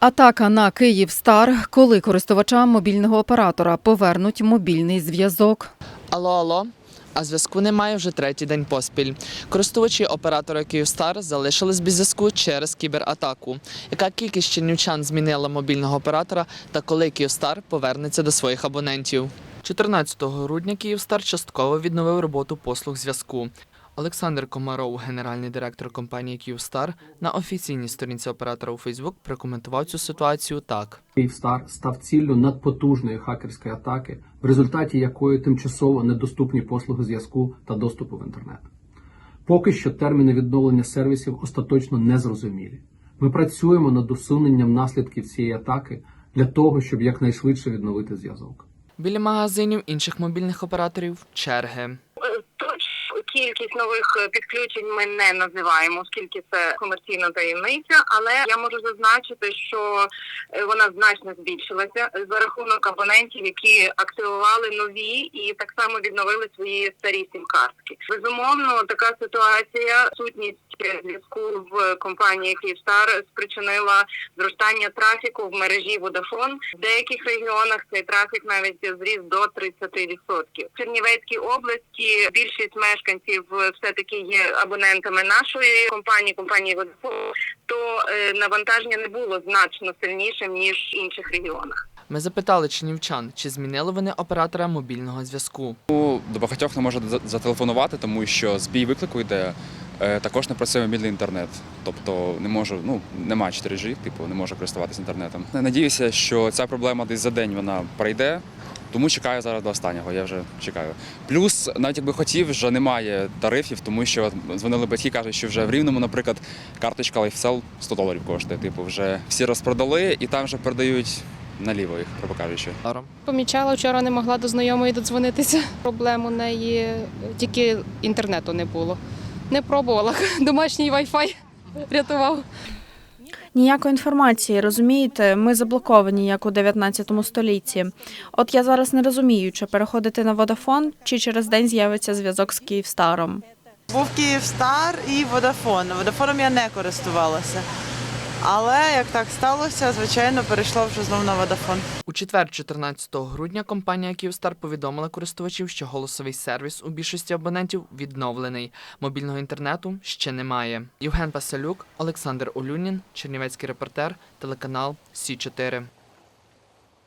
Атака на Київстар, коли користувачам мобільного оператора повернуть мобільний зв'язок. Алло, алло. А зв'язку немає вже третій день поспіль. Користувачі оператора Київстар залишились без зв'язку через кібератаку. Яка кількість чернівчан змінила мобільного оператора та коли Київстар повернеться до своїх абонентів? 14 грудня Київстар частково відновив роботу послуг зв'язку. Олександр Комаров, генеральний директор компанії Київстар, на офіційній сторінці оператора у Фейсбук прокоментував цю ситуацію так. Київстар став ціллю надпотужної хакерської атаки, в результаті якої тимчасово недоступні послуги зв'язку та доступу в інтернет. Поки що терміни відновлення сервісів остаточно не зрозумілі. Ми працюємо над усуненням наслідків цієї атаки для того, щоб якнайшвидше відновити зв'язок. Біля магазинів інших мобільних операторів черги. Кількість нових е, підключень ми не називаємо, оскільки це комерційна таємниця. Але я можу зазначити, що е, вона значно збільшилася за рахунок абонентів, які активували нові і так само відновили свої старі сім-картки. Безумовно, така ситуація, сутність зв'язку в компанії Київстар спричинила зростання трафіку в мережі Vodafone. В деяких регіонах цей трафік навіть зріс до 30%. В Чернівецькій області більшість мешканців все таки є абонентами нашої компанії, компанії Vodafone, то е, навантаження не було значно сильнішим ніж в інших регіонах. Ми запитали чинівчан, чи змінили вони оператора мобільного зв'язку. До багатьох не може за- зателефонувати, тому що збій виклику йде. Е, Також не працює мобільний інтернет, тобто не можу, ну немає 4G, типу не можу користуватися інтернетом. Надіюся, що ця проблема десь за день вона пройде, тому чекаю зараз до останнього. Я вже чекаю. Плюс, навіть якби хотів, вже немає тарифів, тому що дзвонили батьки, кажуть, що вже в рівному, наприклад, карточка LifeSell 100 доларів коштує. Типу, вже всі розпродали і там вже передають наліво їх, грубо кажучи. Помічала, вчора не могла до знайомої додзвонитися. Проблем у неї тільки інтернету не було. Не пробувала. Домашній Wi-Fi рятував. Ніякої інформації, розумієте, ми заблоковані як у 19 столітті. От я зараз не розумію, чи переходити на Водафон, чи через день з'явиться зв'язок з Київстаром. Був Київстар і Водафон. Водафоном я не користувалася. Але як так сталося, звичайно, перейшло вже знов на Водафон. У четвер, 14 грудня, компанія Київстар повідомила користувачів, що голосовий сервіс у більшості абонентів відновлений. Мобільного інтернету ще немає. Євген Пасалюк, Олександр Олюнін, Чернівецький репортер, телеканал Сі 4